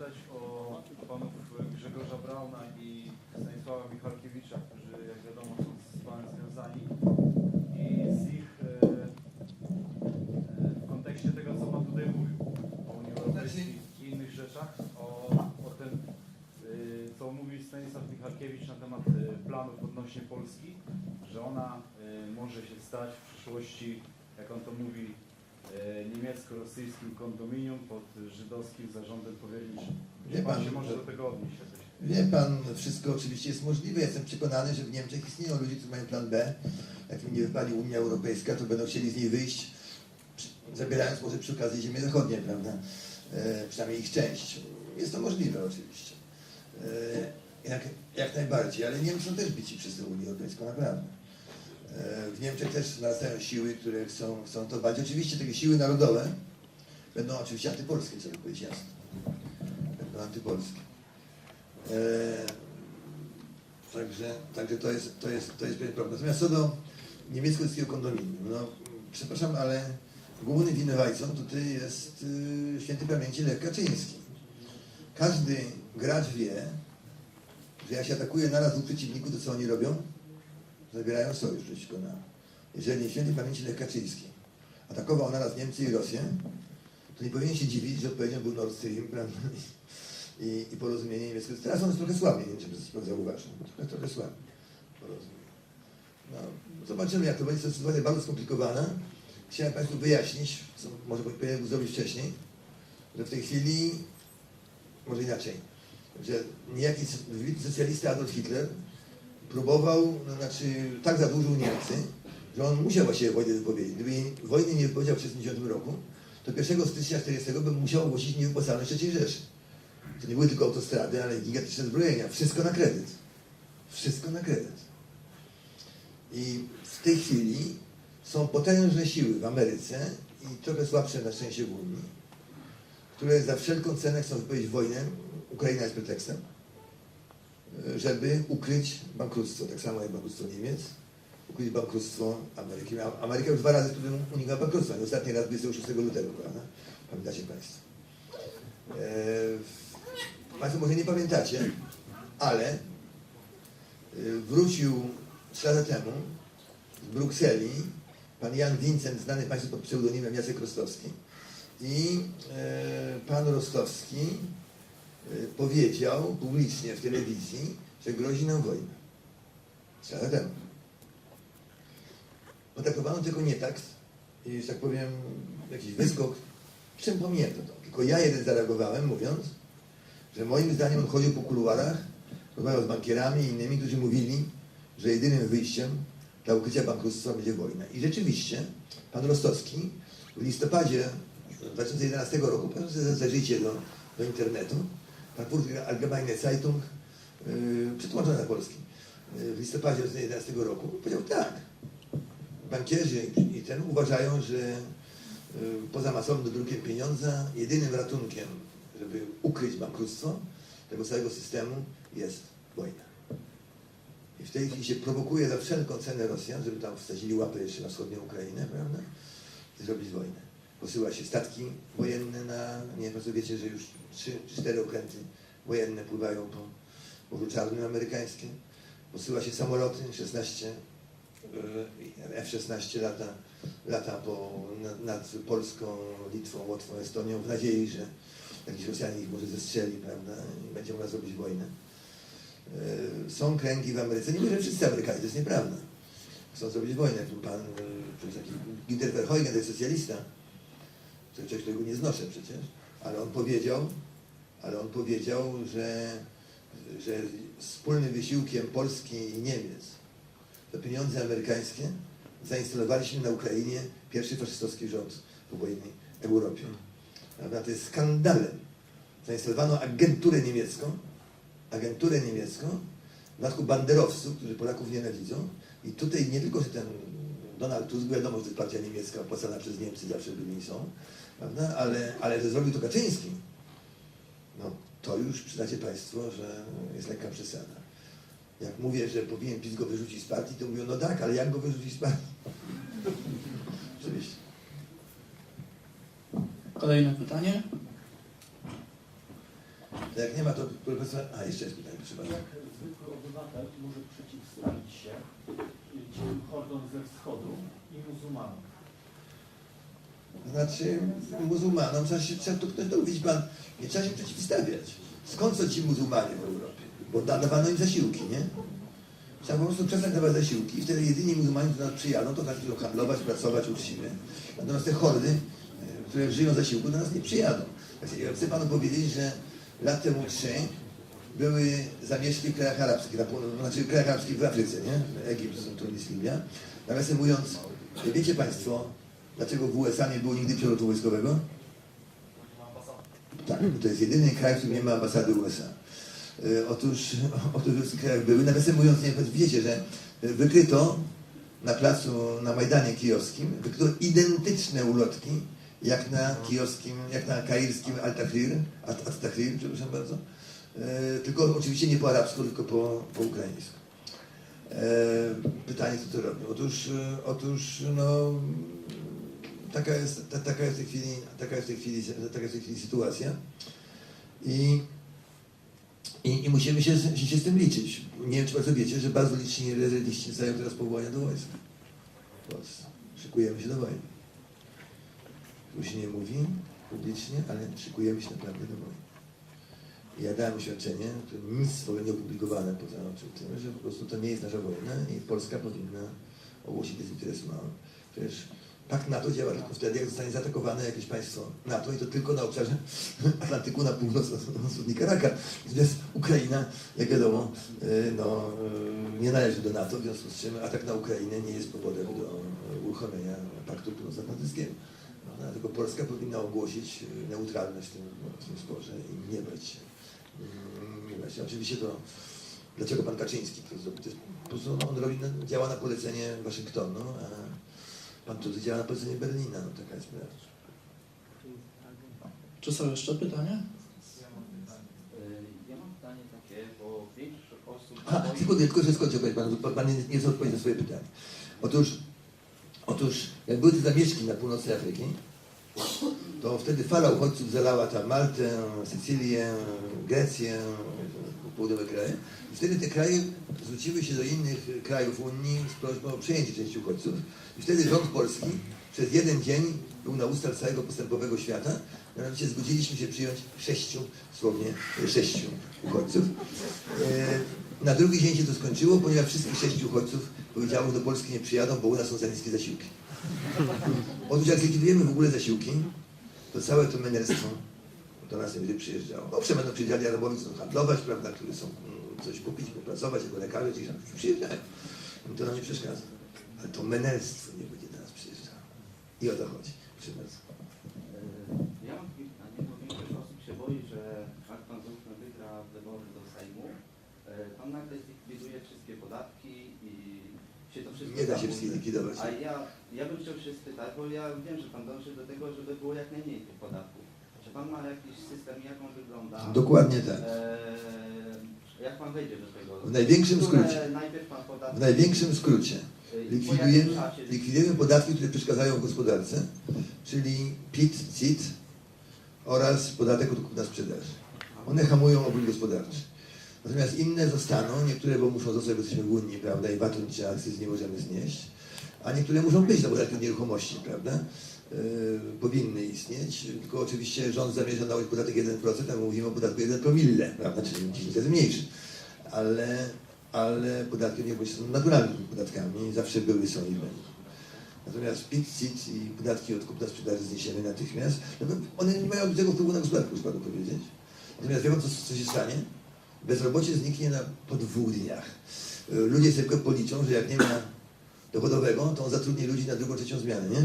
zapytać o panów Grzegorza Brauna i Stanisława Michalkiewicza, którzy jak wiadomo są z panem związani. I z ich e, e, w kontekście tego, co pan tutaj mówił o Unii Europejskiej i innych rzeczach, o, o tym, e, co mówił Stanisław Michalkiewicz na temat e, planów odnośnie Polski, że ona e, może się stać w przyszłości, jak on to mówi, niemiecko-rosyjskim kondominium pod żydowskim zarządem powierniczym. Wie pan pan, się może że- do tego odnieść jakoś? Wie pan, wszystko oczywiście jest możliwe. Jestem przekonany, że w Niemczech istnieją ludzie, którzy mają plan B. Jak im nie wypali Unia Europejska, to będą chcieli z niej wyjść, zabierając może przy okazji ziemię zachodnie, prawda? E, przynajmniej ich część. Jest to możliwe oczywiście. E, jak, jak najbardziej, ale Niemcy są też bici przez tę Unię Europejską, naprawdę. E, w Niemczech też narastają siły, które chcą, chcą to bać. Oczywiście takie siły narodowe będą oczywiście antypolskie, trzeba powiedzieć jasno. Będą antypolskie. E, Także, także to, jest, to, jest, to jest pewien problem. Natomiast co do niemiecko-ludzkiego kondominium, no przepraszam, ale głównym winowajcą tutaj jest y, święty pamięci Lech Kaczyński. Każdy gracz wie, że jak się atakuje naraz dwóch przeciwników, to co oni robią? Zabierają sojusz przeciwko nam. Jeżeli święty pamięci Lech Kaczyński atakował naraz Niemcy i Rosję, to nie powinien się dziwić, że odpowiedzią był Nord Stream, i, i porozumienie niemieckie. Teraz on jest trochę słabiej, nie wiem, czy pan zauważył. Trochę, trochę słabiej porozumienie. No, zobaczymy, jak to będzie. To jest sytuacja bardzo skomplikowana. Chciałem Państwu wyjaśnić, co może powinienem zrobić wcześniej, że w tej chwili, może inaczej, że niejaki socjalista Adolf Hitler próbował, no, znaczy tak zadłużył Niemcy, że on musiał właściwie wojnę wypowiedzieć. Gdyby wojny nie wypowiedział w 1939 roku, to 1 stycznia 1940 by musiał ogłosić niewypłacalność III Rzeszy. To nie były tylko autostrady, ale gigantyczne zbrojenia. Wszystko na kredyt. Wszystko na kredyt. I w tej chwili są potężne siły w Ameryce i trochę słabsze na szczęście w Unii, które za wszelką cenę chcą wypowiedzieć wojnę. Ukraina jest pretekstem, żeby ukryć bankructwo. Tak samo jak bankructwo Niemiec, ukryć bankructwo Ameryki. Ameryka już dwa razy unikła bankructwa. I ostatni raz 26 lutego, prawda? Pamiętacie Państwo. E, Państwo może nie pamiętacie, ale y, wrócił trzy lata temu z Brukseli pan Jan Vincent, znany Państwu pod pseudonimem Jacek Rostowski. I e, pan Rostowski e, powiedział publicznie w telewizji, że grozi nam wojna. Trzy lata temu. Potraktowano tylko nie tak, i, że tak powiem, jakiś wyskok, czym pominięto to. Tylko ja jeden zareagowałem, mówiąc, że moim zdaniem on chodził po kuluarach, rozmawiał z bankierami i innymi, którzy mówili, że jedynym wyjściem dla ukrycia bankructwa będzie wojna. I rzeczywiście pan Rostowski w listopadzie 2011 roku, sobie zajrzyjcie do, do internetu, Frankfurter Allgemeine Zeitung, yy, przetłumaczona na polski, yy, w listopadzie 2011 roku powiedział tak, bankierzy i ten uważają, że y, poza masownym drukiem pieniądza jedynym ratunkiem, żeby ukryć bankructwo tego całego systemu jest wojna. I w tej chwili się prowokuje za wszelką cenę Rosjan, żeby tam wsadzili łapę jeszcze na wschodnią Ukrainę, prawda? Zrobić wojnę. Posyła się statki wojenne na, nie wiem, Państwo wiecie, że już trzy cztery okręty wojenne pływają po Morzu Czarnym amerykańskie. Posyła się samoloty, 16 e, F-16 lata, lata po, nad, Polską, Litwą, Łotwą, Estonią w nadziei, że jakiś Rosjanin ich może zestrzeli, prawda, i będzie mogła zrobić wojnę. E, Są kręgi w Ameryce, nie mówię, że wszyscy Amerykanie, to jest nieprawda. Chcą zrobić wojnę. Tu pan, e, to jest taki Ginter Verheugen, to jest socjalista, to coś, którego nie znoszę przecież, ale on powiedział, ale on powiedział, że, że wspólnym wysiłkiem Polski i Niemiec za pieniądze amerykańskie zainstalowaliśmy na Ukrainie pierwszy faszystowski rząd w wojennej Europie. Prawda? To jest skandalem. Zainstalowano agenturę niemiecką, agenturę niemiecką, w dodatku banderowców, którzy Polaków nienawidzą. I tutaj nie tylko, że ten Donald Tusk, wiadomo, że partia niemiecka opłacana przez Niemcy, zawsze byli są, prawda? Ale, ale że zrobił to Kaczyński, no to już przyznacie Państwo, że jest lekka przesada. Jak mówię, że powinien PiS go wyrzucić z partii, to mówią, no tak, ale jak go wyrzucić z partii? Oczywiście. Kolejne pytanie. To jak nie ma, to profesor... A, jeszcze jest pytanie, proszę bardzo. Jak zwykły obywatel może przeciwstawić się tym hordom ze wschodu i muzułmanom? Znaczy, muzułmanom trzeba się, trzeba ktoś to widzi pan, nie trzeba się przeciwstawiać. Skąd są ci muzułmanie w Europie? Bo da- dawano im zasiłki, nie? Trzeba po prostu przestać dawać zasiłki i wtedy jedyni muzułmanie, którzy do nas przyjadą, to każdy będą handlować, pracować uczciwie. Natomiast te hordy, e, które żyją zasiłku, do nas nie przyjadą. Znaczy, ja chcę panu powiedzieć, że lat temu trzy były zamieszki w krajach arabskich, na znaczy w krajach arabskich w Afryce, nie? Egipt, Tunis, Libia. Nawiasem mówiąc, wiecie państwo, dlaczego w USA nie było nigdy przelotu wojskowego? Tak, bo to jest jedyny kraj, w którym nie ma ambasady USA. E, Otóż, otóż w tych krajach były. Nawiasem mówiąc, nie wiecie, że wykryto na placu, na Majdanie Kijowskim, wykryto identyczne ulotki, jak na kijowskim, jak na kairskim Al-Tahrir, At-Tahrir, przepraszam bardzo. E, tylko oczywiście nie po arabsku, tylko po, po ukraińsku. E, pytanie, co to robi? Otóż, otóż no, taka jest, ta, taka jest w tej chwili, taka jest w tej chwili, taka jest w tej chwili sytuacja. I, i, i musimy się, się z tym liczyć. Nie wiem, czy Państwo wiecie, że bardzo liczni rezerwiści stają teraz powołania do wojska. Polsce. Szykujemy się do wojny. Tu się nie mówi publicznie, ale szykujemy się naprawdę do wojny. Ja dałem oświadczenie, które nic w ogóle nie opublikowane poza tym, że po prostu to nie jest nasza wojna i Polska powinna ogłosić dezinteresowano. Przecież pakt NATO działa tylko wtedy, jak zostanie zaatakowane jakieś państwo NATO i to tylko na obszarze Atlantyku na północ od od Nikaraka. Natomiast Ukraina, jak wiadomo, y, no, y, nie należy do NATO, w związku z czym atak na Ukrainę nie jest powodem do y, uruchomienia Paktu Północnoatlantyckiego. No, dlatego Polska powinna ogłosić neutralność w tym, w tym sporze i nie się. Mm, Nie się. Oczywiście to Dlaczego pan Kaczyński to? To jest, po prostu no, on robi, na, działa na polecenie Waszyngtonu, a pan Tuzy działa na polecenie Berlina. No taka jest prawda. Czy są jeszcze pytania? Ja mam pytanie takie, bo większość osób A, boi- tylko, że skończę bo pan nie, nie chce odpowiedzieć na swoje pytanie. Otóż, otóż jak były te zamieszki na północy Afryki, to wtedy fala uchodźców zalała tam Maltę, Sycylię, Grecję, południowe kraje. I wtedy te kraje zwróciły się do innych krajów Unii z prośbą o przyjęcie części uchodźców. I wtedy rząd polski przez jeden dzień był na ustach całego postępowego świata. Mianowicie zgodziliśmy się przyjąć sześciu, słownie sześciu uchodźców. E, Na drugi dzień się to skończyło, ponieważ wszystkich sześciu uchodźców powiedziało, że do Polski nie przyjadą, bo u nas są za niskie zasiłki. Otóż jak likwidujemy w ogóle zasiłki, to całe to menelstwo do nas nie będzie przyjeżdżało. Owszem, będą przyjeżdżali Arabowie, chcą handlować, prawda, którzy są mm, coś kupić, popracować jako lekarze, ci przyjeżdżają. Im to nam nie przeszkadza. Ale to menelstwo nie będzie do nas przyjeżdżało. I o to chodzi. Proszę bardzo. E, Ja mam pytanie, bo większość osób się boi, że jak pan załóżmy wygra wybory do Sejmu, e, pan nagle zlikwiduje wszystkie podatki i się to wszystko Nie da się wszystkich likwidować. A ja, ja bym chciał się spytać, bo ja wiem, że pan dąży do tego, żeby było jak najmniej tych podatków. Czy pan ma jakiś system, jak on wygląda? Dokładnie tak. E, jak pan wejdzie do tego? W największym skrócie. Najpierw pan podatki... W największym skrócie. e, jakim Likwidujemy, likwidujemy podatki, które przeszkadzają w gospodarce, czyli PIT, CIT oraz podatek od kupna sprzedaży. One hamują obrót gospodarczy. Natomiast inne zostaną, niektóre bo muszą zostać, bo jesteśmy Unii, prawda, i VAT czy akcyz nie możemy znieść, a niektóre muszą być, no bo takie nieruchomości, prawda, yy, powinny istnieć, tylko oczywiście rząd zamierza nałożyć podatek 1%, a my mówimy o podatku 1 promille, prawda, czyli 10 razy mniejszy. Ale, ale podatki nie są naturalnymi podatkami, zawsze były, są i będą. Natomiast PIT, CIT i podatki od kupna sprzedaży zniesiemy natychmiast. No, one nie mają tego wpływu na gospodarkę, muszę panu powiedzieć. Natomiast pan, co, co się stanie? Bezrobocie zniknie na, po dwóch dniach. Y, Ludzie sobie policzą, że jak nie ma dochodowego, to on zatrudni ludzi na drugą, trzecią zmianę, nie?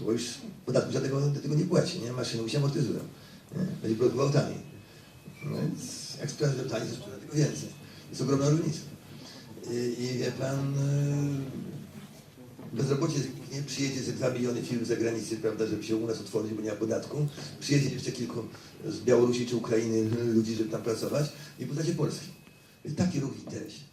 Bo już podatku żadnego do tego nie płaci, nie? Maszyny mu się amortyzują. Nie? Będzie produkował taniej. No więc jak sprzeda taniej, to sprzeda tylko więcej. Jest ogromna różnica. I, i wie pan, y, bezrobocie zniknie, przyjedzie ze 2 miliony firm z zagranicy, prawda, żeby się u nas otworzyć, bo nie ma podatku. Przyjedzie jeszcze kilku z Białorusi czy Ukrainy ludzi, żeby tam pracować i poznacie Polski. Taki ruch w interesie.